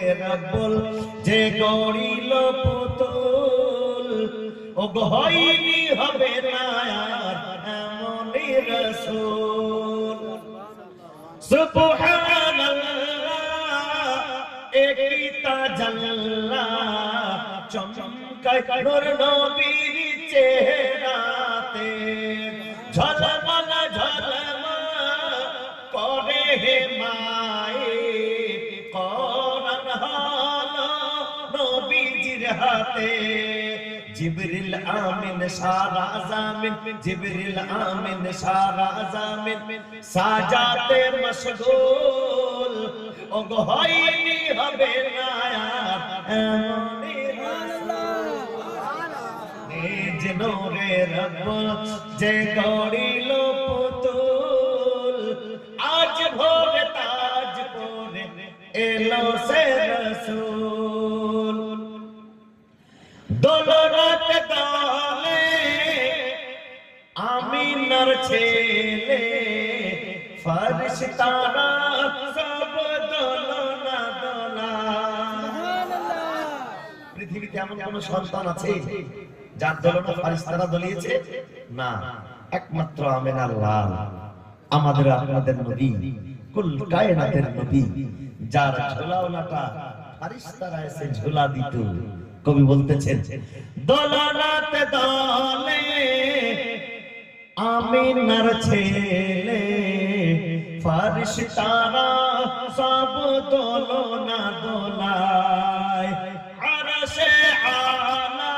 নূরে যে গড়িল পুতুল ও হয়নি হবে না আর এমনই রসুল। সুবহানাল্লাহ তা তাজাল্লা চমকায় নূর নবীর হাতে জিবরিল আমিন, সারা জামিন, জিবরিল আমিন, সারা জামিন। সাজাতে মশগুল ও গো হয়নি হবে না নিজ নূরে যে গড়িল পুতুল দোলরাত দলে আমিনার ছেলে ফরিশতারা সব দোলনা দোলা। পৃথিবীতে এমন কোন সন্তান আছে যার দোলনা ফারিস্তারা দলিয়েছে? না একমাত্র আমেন আল্লাহ আমাদের আপনাদের নবী কুল কায়নাতের নবী যার ঝোলাওনাটা ফারিস্তারা এসে ঝোলা দিত। কবি বলতেছেন দোলনাতে দলে আমিনার ছেলে ফারিস্তারা সব দোলনা দোলায়। আরশে আলা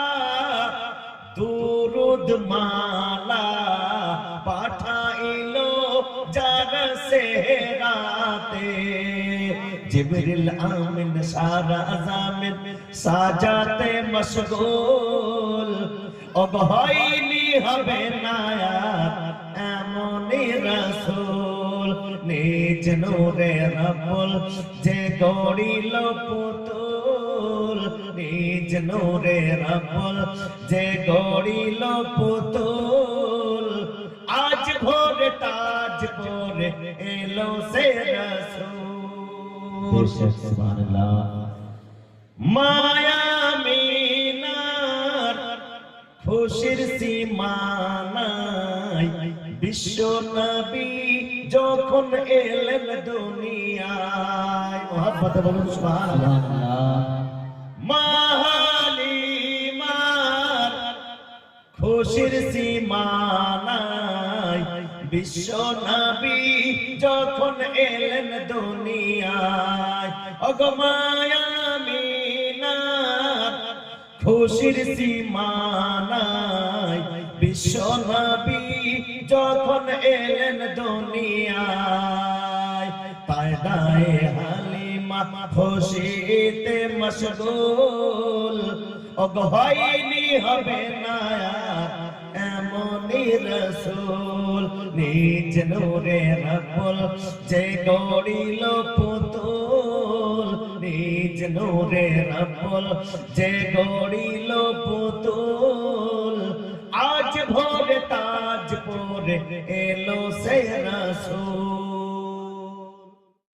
দুরুদ মালা জিবরিল আমিন, সারা জামিন সাজাতে মশগুল। অবহয়নি হবে না আর এমনই রাসূল। নিজ নূরে রব্বুল যে গড়িল পুতুল। নিজ নূরে রব্বুল যে গড়িল পুতুল। আজ ভোর তাজ পরে এলো সে রাসূল। সুবহানাল্লাহ। মায়া মিনার খুশির সীমানাই বিশ্ব নবী যখন এলেন দুনিয়ায়। মোহাম্মত বলুন সুবহানাল্লাহ। মাহালিমার খুশির সীমানাই বিশ্ব নবী যখন এলেন দুনিয়ায় অগমায়া খুশির সীমানাই বিশ্ব নবী যখন এলেন দুনিয়ায় তাই দায়ে হালিমা খুশিতে মশগুল অগহয়নি হবে না এমনই রসুল, নিজ নূরে রব্বুল যে গড়িল পুতুল, নিজ নূরে রব্বুল যে গড়িল পুতুল। আজ ভোর তাজ পরে এলো সে রসুল।